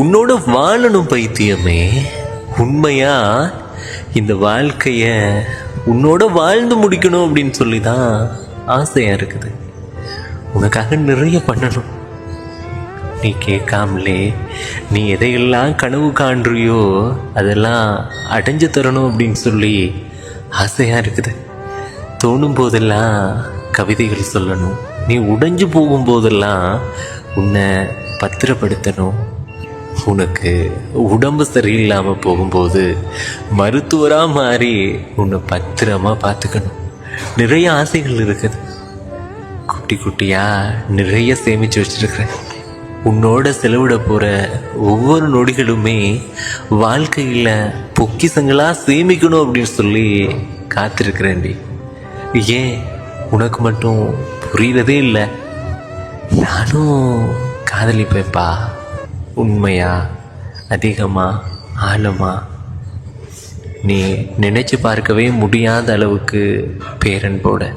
உன்னோட வாழணும் பைத்தியமே. உண்மையா? இந்த வாழ்க்கைய உன்னோட வாழ்ந்து முடிக்கணும் அப்படின்னு சொல்லி தான் ஆசையா இருக்குது. உனக்காக நிறைய பண்ணணும். நீ கேட்காமலே நீ எதையெல்லாம் கனவு காண்றியோ அதெல்லாம் அடைஞ்சு தரணும் அப்படின்னு சொல்லி ஆசையாக இருக்குது. தோணும் போதெல்லாம் கவிதைகள் சொல்லணும். நீ உடைஞ்சு போகும்போதெல்லாம் உன்னை பத்திரப்படுத்தணும். உனக்கு உடம்பு சரியில்லாமல் போகும்போது மருத்துவராக மாறி உன்னை பத்திரமா பார்த்துக்கணும். நிறைய ஆசைகள் இருக்குது. குட்டி குட்டியாக நிறைய சேமித்து வச்சிருக்கிறேன். உன்னோட செலவிட போகிற ஒவ்வொரு நொடிகளுமே வாழ்க்கையில் பொக்கிசங்களாக சேமிக்கணும் அப்படின்னு சொல்லி காத்திருக்கிறேன்டி ஏன்? உனக்கு மட்டும் புரியறதே இல்லை. நானும் காதலிப்பேன்ப்பா. உண்மையா அதிகமா ஆழமா? நீ நினைச்சு பார்க்கவே முடியாத அளவுக்கு பேரன்போட.